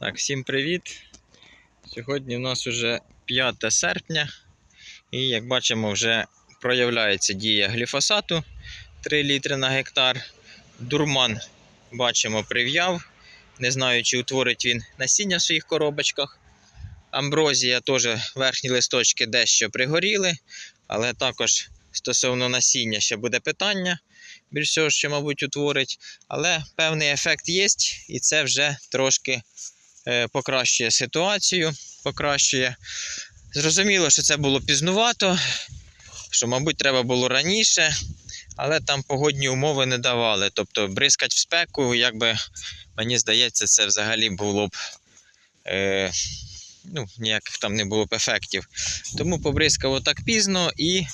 Так, всім привіт! Сьогодні у нас вже 5 серпня, і як бачимо, вже проявляється дія гліфосату 3 літри на гектар. Дурман бачимо прив'яв. Не знаю, чи утворить він насіння в своїх коробочках. Амброзія теж верхні листочки дещо пригоріли, але також стосовно насіння ще буде питання. Більш всього, що, мабуть, утворить. Але певний ефект є, і це вже трошки покращує ситуацію. Покращує. Зрозуміло, що це було пізнувато, що, мабуть, треба було раніше, але там погодні умови не давали. Тобто бризкать в спеку, якби мені здається, це взагалі було б. Е, ну, ніяких там не було б ефектів. Тому побризкав отак пізно і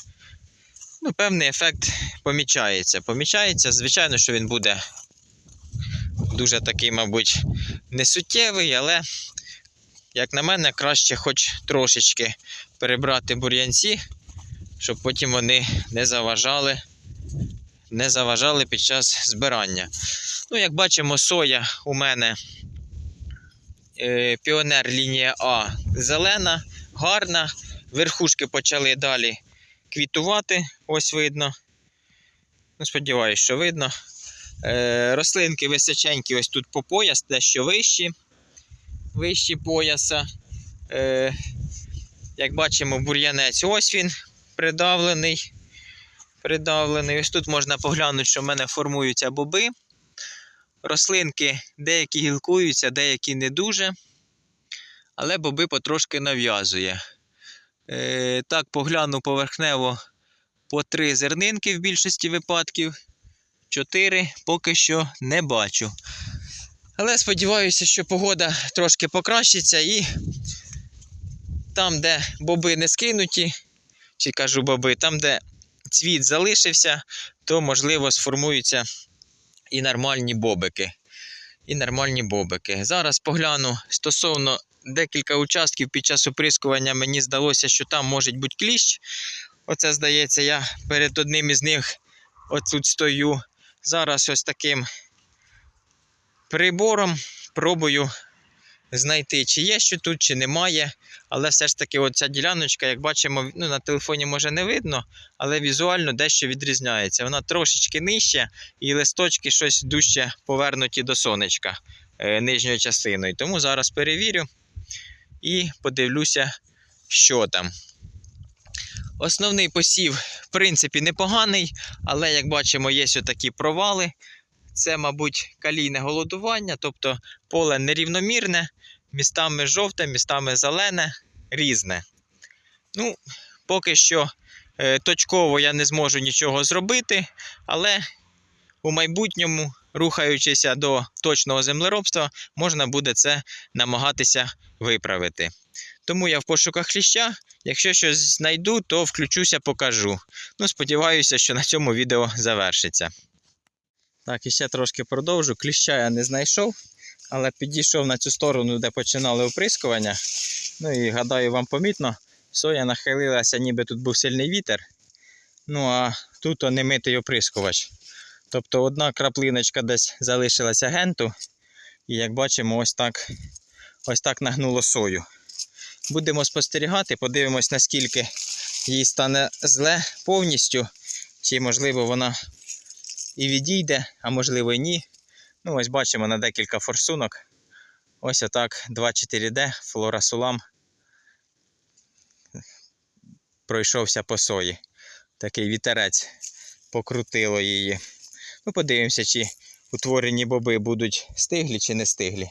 ну, певний ефект помічається. Помічається, звичайно, що він буде дуже такий, мабуть, несуттєвий, але, як на мене, краще хоч трошечки перебрати бур'янці, щоб потім вони не заважали, не заважали під час збирання. Ну, як бачимо, соя у мене е, піонер лінія А зелена, гарна. Верхушки почали далі квітувати, ось видно. Ну, сподіваюсь, що видно. Е, рослинки височенькі, ось тут по пояс, дещо вищі, вищі пояса. Е, як бачимо, бур'янець ось він придавлений. Придавлений. Ось тут можна поглянути, що в мене формуються боби. Рослинки деякі гілкуються, деякі не дуже. Але боби потрошки нав'язує. Е, так, погляну поверхнево по три зернинки в більшості випадків. Чотири поки що не бачу. Але сподіваюся, що погода трошки покращиться і там, де боби не скинуті, чи кажу боби, там, де цвіт залишився, то можливо сформуються і нормальні бобики. І нормальні бобики. Зараз погляну стосовно декілька участків під час оприскування мені здалося, що там може бути кліщ. Оце, здається, я перед одним із них отут стою. Зараз ось таким прибором пробую знайти, чи є що тут, чи немає. Але все ж таки, оця діляночка, як бачимо, ну, на телефоні може не видно, але візуально дещо відрізняється. Вона трошечки нижча, і листочки щось дужче повернуті до сонечка е, нижньою частиною. Тому зараз перевірю і подивлюся, що там. Основний посів, принципі, непоганий, але, як бачимо, є такі провали. Це, мабуть, калійне голодування, тобто поле нерівномірне, містами жовте, містами зелене, різне. Ну, поки що е, точково я не зможу нічого зробити, але у майбутньому, рухаючися до точного землеробства, можна буде це намагатися виправити. Тому я в пошуках кліща. Якщо щось знайду, то включуся, покажу. Ну, сподіваюся, що на цьому відео завершиться. Так, і ще трошки продовжу. Кліща я не знайшов, але підійшов на цю сторону, де починали оприскування. Ну і гадаю, вам помітно, соя нахилилася, ніби тут був сильний вітер. Ну а тут немитий оприскувач. Тобто одна краплиночка десь залишилася генту. І як бачимо, ось так, ось так нагнуло сою. Будемо спостерігати, подивимось, наскільки їй стане зле повністю, чи, можливо, вона і відійде, а можливо і ні. Ну, ось бачимо на декілька форсунок. Ось отак 2,4D Флора Сулам пройшовся по сої. Такий вітерець покрутило її. Ну, подивимося, чи утворені боби будуть стиглі чи не стиглі.